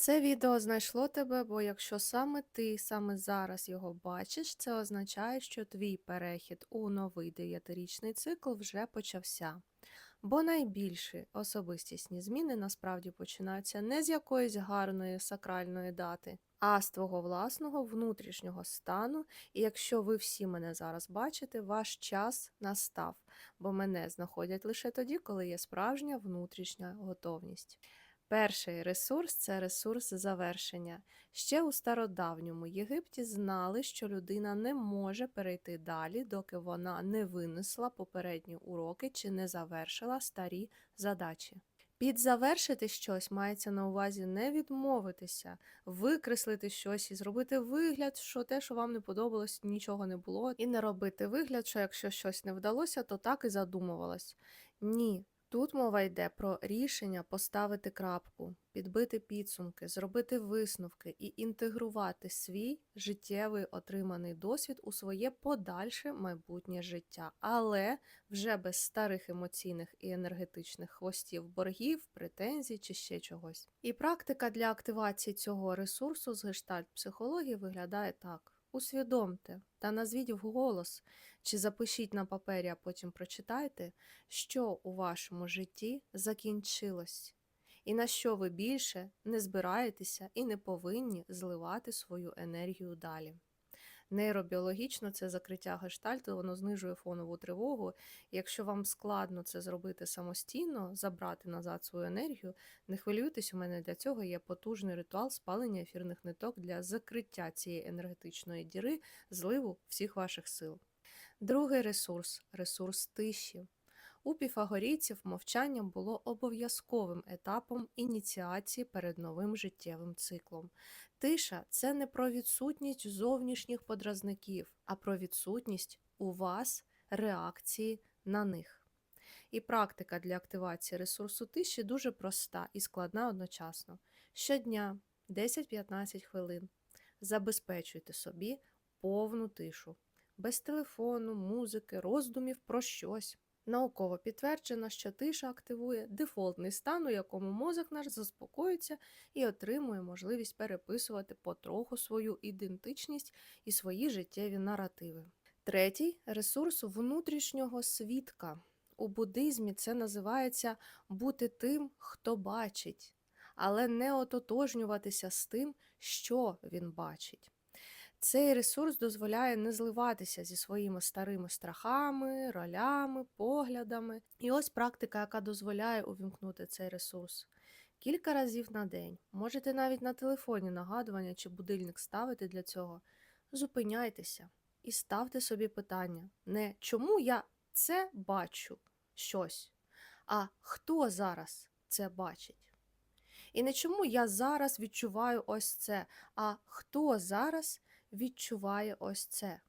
Це відео знайшло тебе, бо якщо саме ти саме зараз його бачиш, це означає, що твій перехід у новий дев'ятирічний цикл вже почався. Бо найбільші особистісні зміни насправді починаються не з якоїсь гарної сакральної дати, а з твого власного внутрішнього стану. І якщо ви всі мене зараз бачите, ваш час настав, бо мене знаходять лише тоді, коли є справжня внутрішня готовність. Перший ресурс це ресурс завершення. Ще у стародавньому Єгипті знали, що людина не може перейти далі, доки вона не винесла попередні уроки чи не завершила старі задачі. Під завершити щось мається на увазі не відмовитися, викреслити щось і зробити вигляд, що те, що вам не подобалось, нічого не було, і не робити вигляд, що якщо щось не вдалося, то так і задумувалось. Ні, Тут мова йде про рішення поставити крапку, підбити підсумки, зробити висновки і інтегрувати свій життєвий отриманий досвід у своє подальше майбутнє життя, але вже без старих емоційних і енергетичних хвостів боргів, претензій чи ще чогось. І практика для активації цього ресурсу з гештальт-психології виглядає так. Усвідомте та назвіть вголос, чи запишіть на папері, а потім прочитайте, що у вашому житті закінчилось, і на що ви більше не збираєтеся і не повинні зливати свою енергію далі. Нейробіологічно це закриття гештальту, воно знижує фонову тривогу. Якщо вам складно це зробити самостійно, забрати назад свою енергію, не хвилюйтесь, у мене для цього є потужний ритуал спалення ефірних ниток для закриття цієї енергетичної діри, зливу всіх ваших сил. Другий ресурс ресурс тиші. У піфагорійців мовчання було обов'язковим етапом ініціації перед новим життєвим циклом. Тиша це не про відсутність зовнішніх подразників, а про відсутність у вас реакції на них. І практика для активації ресурсу тиші дуже проста і складна одночасно. Щодня 10-15 хвилин забезпечуйте собі повну тишу, без телефону, музики, роздумів про щось. Науково підтверджено, що тиша активує дефолтний стан, у якому мозок наш заспокоюється і отримує можливість переписувати потроху свою ідентичність і свої життєві наративи. Третій ресурс внутрішнього свідка. У буддизмі це називається бути тим, хто бачить, але не ототожнюватися з тим, що він бачить. Цей ресурс дозволяє не зливатися зі своїми старими страхами, ролями, поглядами. І ось практика, яка дозволяє увімкнути цей ресурс. Кілька разів на день. Можете навіть на телефоні нагадування чи будильник ставити для цього. Зупиняйтеся і ставте собі питання: не чому я це бачу щось, а хто зараз це бачить. І не чому я зараз відчуваю ось це, а хто зараз відчуває ось це.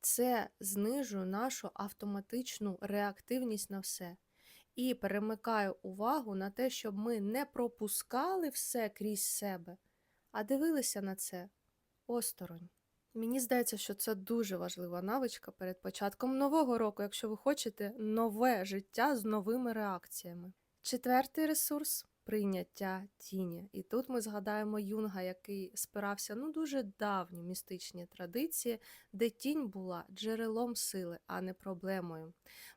Це знижує нашу автоматичну реактивність на все і перемикає увагу на те, щоб ми не пропускали все крізь себе, а дивилися на це осторонь. Мені здається, що це дуже важлива навичка перед початком нового року, якщо ви хочете нове життя з новими реакціями. Четвертий ресурс прийняття тіні. І тут ми згадаємо Юнга, який спирався ну дуже давні містичні традиції, де тінь була джерелом сили, а не проблемою.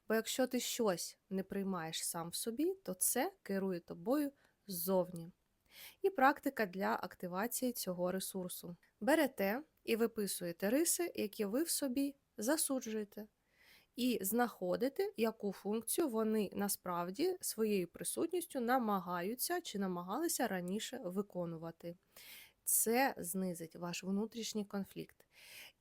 Бо якщо ти щось не приймаєш сам в собі, то це керує тобою ззовні. І практика для активації цього ресурсу. Берете і виписуєте риси, які ви в собі засуджуєте і знаходити, яку функцію вони насправді своєю присутністю намагаються чи намагалися раніше виконувати. Це знизить ваш внутрішній конфлікт.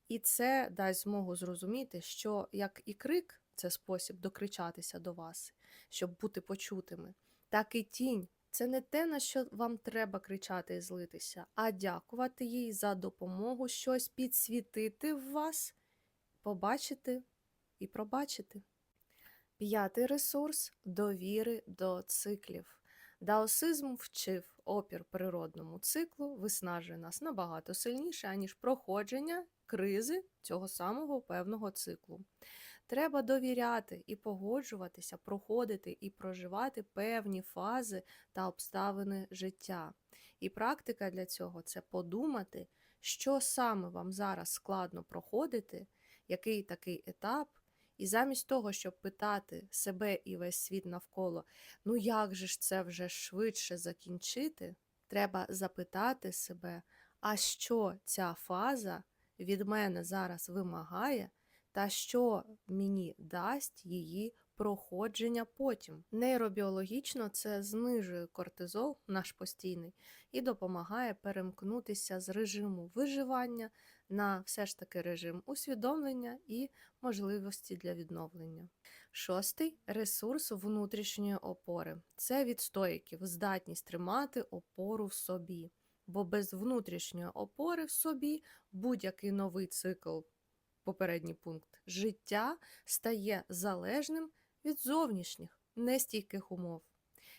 І це дасть змогу зрозуміти, що як і крик це спосіб докричатися до вас, щоб бути почутими, так і тінь. Це не те, на що вам треба кричати і злитися, а дякувати їй за допомогу щось підсвітити в вас, побачити і пробачити. П'ятий ресурс довіри до циклів. Даосизм вчив опір природному циклу, виснажує нас набагато сильніше, аніж проходження кризи цього самого певного циклу. Треба довіряти і погоджуватися, проходити і проживати певні фази та обставини життя. І практика для цього це подумати, що саме вам зараз складно проходити, який такий етап. І замість того, щоб питати себе і весь світ навколо, ну як же ж це вже швидше закінчити, треба запитати себе, а що ця фаза від мене зараз вимагає, та що мені дасть її проходження потім. Нейробіологічно це знижує кортизол, наш постійний, і допомагає перемкнутися з режиму виживання на все ж таки режим усвідомлення і можливості для відновлення. Шостий ресурс внутрішньої опори. Це від стоїків, здатність тримати опору в собі. Бо без внутрішньої опори в собі будь-який новий цикл, попередній пункт, життя стає залежним від зовнішніх, нестійких умов.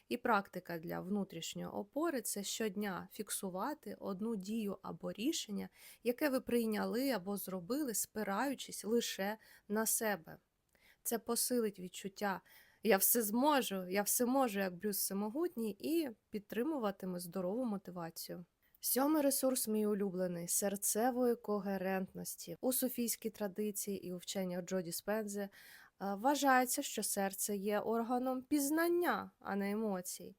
І практика для внутрішньої опори це щодня фіксувати одну дію або рішення, яке ви прийняли або зробили, спираючись лише на себе. Це посилить відчуття я все зможу, я все можу, як Брюс Всемогутній, і підтримуватиме здорову мотивацію. Сьомий ресурс, мій улюблений серцевої когерентності. У суфійській традиції і у вченнях Джоді Спензе вважається, що серце є органом пізнання, а не емоцій.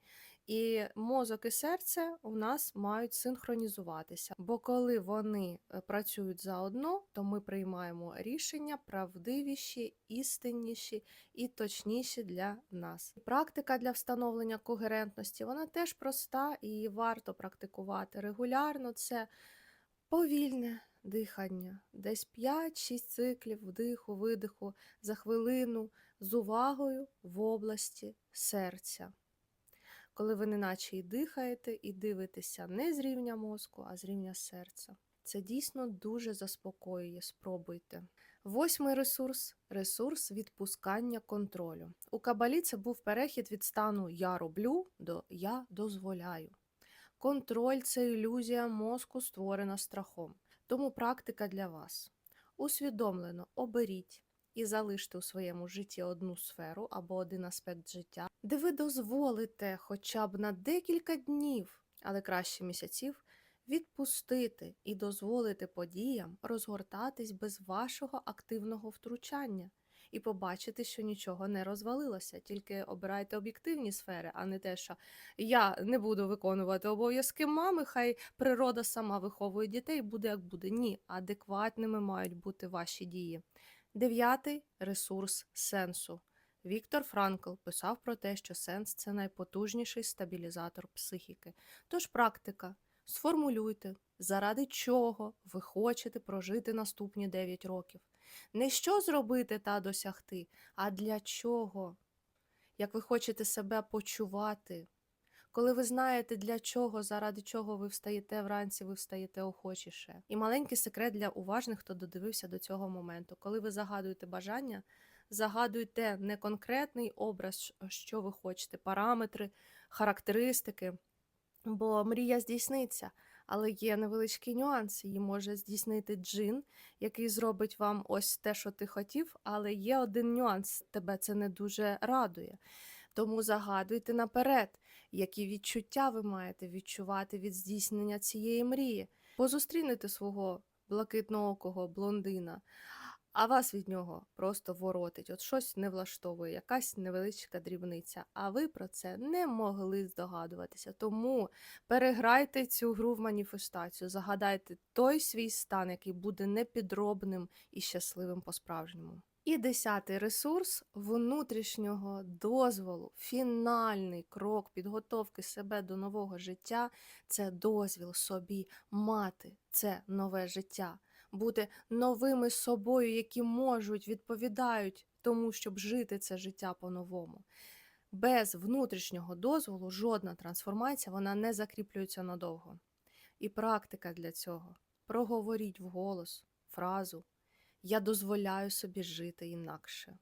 І мозок і серце у нас мають синхронізуватися, бо коли вони е, працюють заодно, то ми приймаємо рішення правдивіші, істинніші і точніші для нас. Практика для встановлення когерентності вона теж проста і варто практикувати регулярно. Це повільне дихання, десь 5-6 циклів вдиху, видиху за хвилину з увагою в області серця коли ви неначе і дихаєте, і дивитеся не з рівня мозку, а з рівня серця. Це дійсно дуже заспокоює, спробуйте. Восьмий ресурс ресурс відпускання контролю. У кабалі це був перехід від стану Я роблю до Я дозволяю. Контроль це ілюзія мозку, створена страхом. Тому практика для вас. Усвідомлено оберіть і залиште у своєму житті одну сферу або один аспект життя, де ви дозволите хоча б на декілька днів, але краще місяців, відпустити і дозволити подіям розгортатись без вашого активного втручання. І побачити, що нічого не розвалилося, тільки обирайте об'єктивні сфери, а не те, що я не буду виконувати обов'язки мами, хай природа сама виховує дітей, буде як буде. Ні, адекватними мають бути ваші дії. Дев'ятий ресурс сенсу. Віктор Франкл писав про те, що сенс це найпотужніший стабілізатор психіки. Тож практика. Сформулюйте, заради чого ви хочете прожити наступні 9 років. Не що зробити та досягти, а для чого. Як ви хочете себе почувати. Коли ви знаєте, для чого, заради чого ви встаєте вранці, ви встаєте охочіше. І маленький секрет для уважних, хто додивився до цього моменту. Коли ви загадуєте бажання, загадуйте не конкретний образ, що ви хочете, параметри, характеристики, бо мрія здійсниться. Але є невеличкий нюанс. Її може здійснити джин, який зробить вам ось те, що ти хотів, але є один нюанс, тебе це не дуже радує. Тому загадуйте наперед, які відчуття ви маєте відчувати від здійснення цієї мрії. Позустрінете свого блакитноокого блондина, а вас від нього просто воротить. От щось не влаштовує, якась невеличка дрібниця. А ви про це не могли здогадуватися. Тому переграйте цю гру в маніфестацію, загадайте той свій стан, який буде непідробним і щасливим по-справжньому. І десятий ресурс внутрішнього дозволу, фінальний крок підготовки себе до нового життя це дозвіл собі мати це нове життя, бути новими собою, які можуть, відповідають тому, щоб жити це життя по-новому. Без внутрішнього дозволу жодна трансформація вона не закріплюється надовго. І практика для цього проговоріть вголос фразу. Я дозволяю собі жити інакше,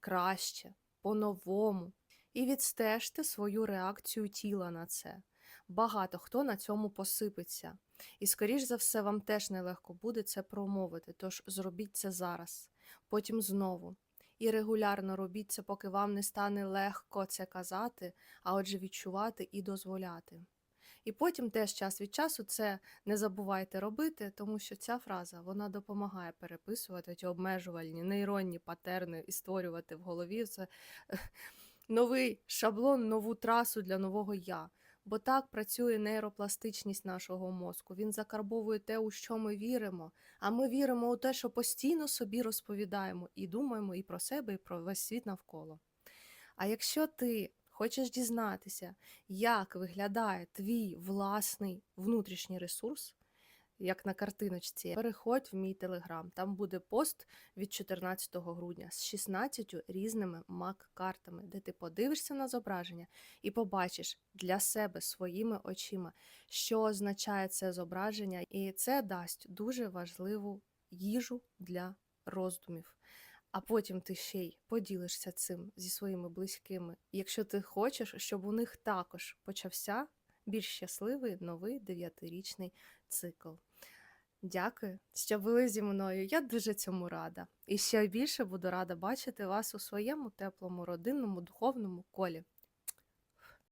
краще, по-новому. І відстежте свою реакцію тіла на це. Багато хто на цьому посипеться. І, скоріш за все, вам теж нелегко буде це промовити, тож зробіть це зараз, потім знову. І регулярно робіть це, поки вам не стане легко це казати, а отже, відчувати і дозволяти. І потім теж час від часу це не забувайте робити, тому що ця фраза вона допомагає переписувати ті обмежувальні нейронні патерни і створювати в голові це новий шаблон, нову трасу для нового я. Бо так працює нейропластичність нашого мозку. Він закарбовує те, у що ми віримо. А ми віримо у те, що постійно собі розповідаємо і думаємо і про себе, і про весь світ навколо. А якщо ти хочеш дізнатися, як виглядає твій власний внутрішній ресурс, як на картиночці, переходь в мій телеграм. Там буде пост від 14 грудня з 16 різними мак-картами, де ти подивишся на зображення і побачиш для себе своїми очима, що означає це зображення, і це дасть дуже важливу їжу для роздумів. А потім ти ще й поділишся цим зі своїми близькими, якщо ти хочеш, щоб у них також почався більш щасливий новий дев'ятирічний цикл. Дякую, що були зі мною. Я дуже цьому рада. І ще більше буду рада бачити вас у своєму теплому родинному духовному колі.